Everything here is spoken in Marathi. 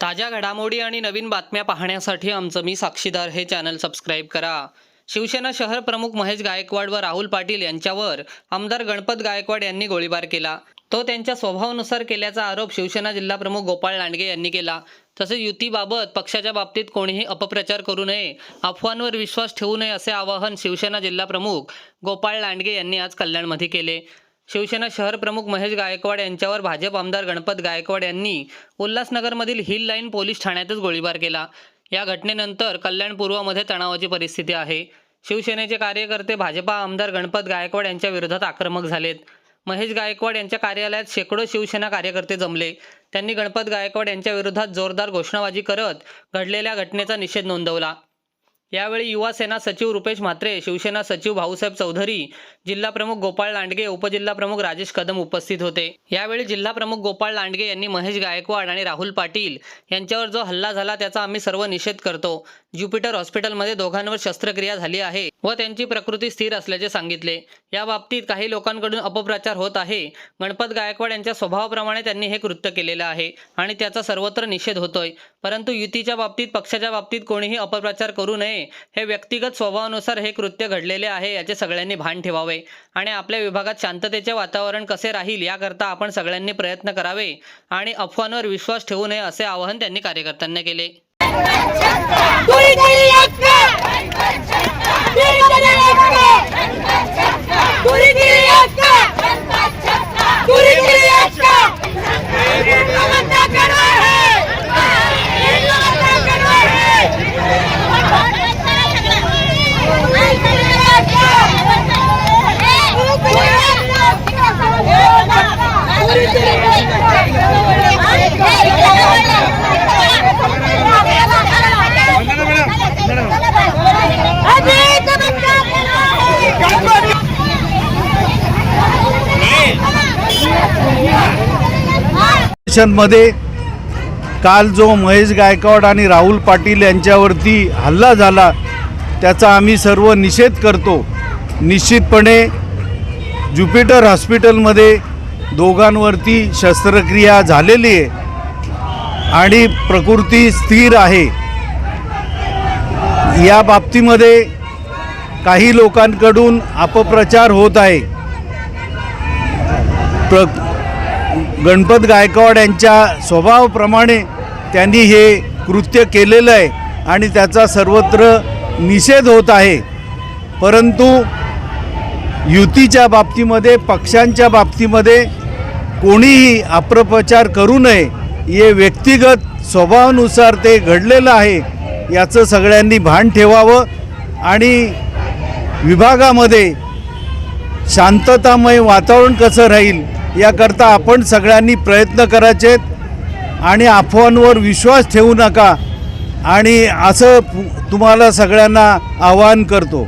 ताज्या घडामोडी आणि नवीन बातम्या पाहण्यासाठी आमचं मी साक्षीदार हे चॅनल सबस्क्राईब करा. शिवसेना शहर प्रमुख महेश गायकवाड व राहुल पाटील यांच्यावर आमदार गणपत गायकवाड यांनी गोळीबार केला. तो त्यांच्या स्वभावानुसार केल्याचा आरोप शिवसेना जिल्हा प्रमुख गोपाळ लांडगे यांनी केला. तसेच युतीबाबत पक्षाच्या बाबतीत कोणीही अपप्रचार करू नये अफवांवर विश्वास ठेवू नये असे आवाहन शिवसेना जिल्हा प्रमुख गोपाळ लांडगे यांनी आज कल्याणमध्ये केले. शिवसेना शहर प्रमुख महेश गायकवाड यांच्यावर भाजप आमदार गणपत गायकवाड यांनी उल्हासनगरमधील हिल लाईन पोलीस ठाण्यातच गोळीबार केला. या घटनेनंतर कल्याण पूर्वमध्ये तणावाची परिस्थिती आहे. शिवसेनेचे कार्यकर्ते भाजपा आमदार गणपत गायकवाड यांच्या विरोधात आक्रमक झालेत. महेश गायकवाड यांच्या कार्यालयात शेकडो शिवसेना कार्यकर्ते जमले. त्यांनी गणपत गायकवाड यांच्या विरोधात जोरदार घोषणाबाजी करत घडलेल्या घटनेचा निषेध नोंदवला. यावेळी युवा सेना सचिव रुपेश म्हात्रे शिवसेना सचिव भाऊसाहेब चौधरी जिल्हा प्रमुख गोपाळ लांडगे उपजिल्हा प्रमुख राजेश कदम उपस्थित होते. यावेळी जिल्हा प्रमुख गोपाळ लांडगे यांनी महेश गायकवाड आणि राहुल पाटील यांच्यावर जो हल्ला झाला त्याचा आम्ही सर्व निषेध करतो. ज्युपिटर हॉस्पिटलमध्ये दोघांवर शस्त्रक्रिया झाली आहे व त्यांची प्रकृती स्थिर असल्याचे सांगितले. या बाबतीत काही लोकांकडून अपप्रचार होत आहे. गणपत गायकवाड यांच्या स्वभावाप्रमाणे त्यांनी हे कृत्य केलेलं आहे आणि त्याचा सर्वत्र निषेध होतोय. परंतु युतीच्या बाबतीत पक्षाच्या बाबतीत कोणीही अपप्रचार करू नये. हे व्यक्तिगत स्वभावानुसार हे कृत्य घडलेले आहे याचे सगळ्यांनी भान ठेवावे. आणि आपल्या विभागात शांततेचे वातावरण कसे राहील याकरता आपण सगळ्यांनी प्रयत्न करावे आणि अफवांवर विश्वास ठेवू नये असे आवाहन त्यांनी कार्यकर्त्यांना केले पुरी केली एकटा पुरी केली एकटा पुरी केली एकटा पुरी केली एकटा नमस्कार करो है नमस्कार करो अभी नमस्कार करो है मध्ये काल जो महेश गायकवाड आणि राहुल पाटील यांच्यावरती हल्ला झाला त्याचा आम्ही सर्व निषेध करतो. निश्चितपणे ज्युपिटर हॉस्पिटलमध्ये दोघांवरती शस्त्रक्रिया झालेली आहे आणि प्रकृती स्थिर आहे. या बाबतीमध्ये काही लोकांकडून अपप्रचार होत आहे. प्र गणपत गायकवाड यांच्या स्वभावाप्रमाणे त्यांनी हे कृत्य केलेलं आहे आणि त्याचा सर्वत्र निषेध होत आहे. परंतु युतीच्या बाबतीमध्ये पक्षांच्या बाबतीमध्ये कोणीही अप्रप्रचार करू नये हे व्यक्तिगत स्वभावानुसार ते घडलेलं आहे याचं सगळ्यांनी भान ठेवावं आणि विभागामध्ये शांततामय वातावरण कसं राहील याकरता आपण सगळ्यांनी प्रयत्न करायचे आणि अफवांवर विश्वास ठेवू नका. आणि असं तुम्हाला सगळ्यांना आवाहन करतो.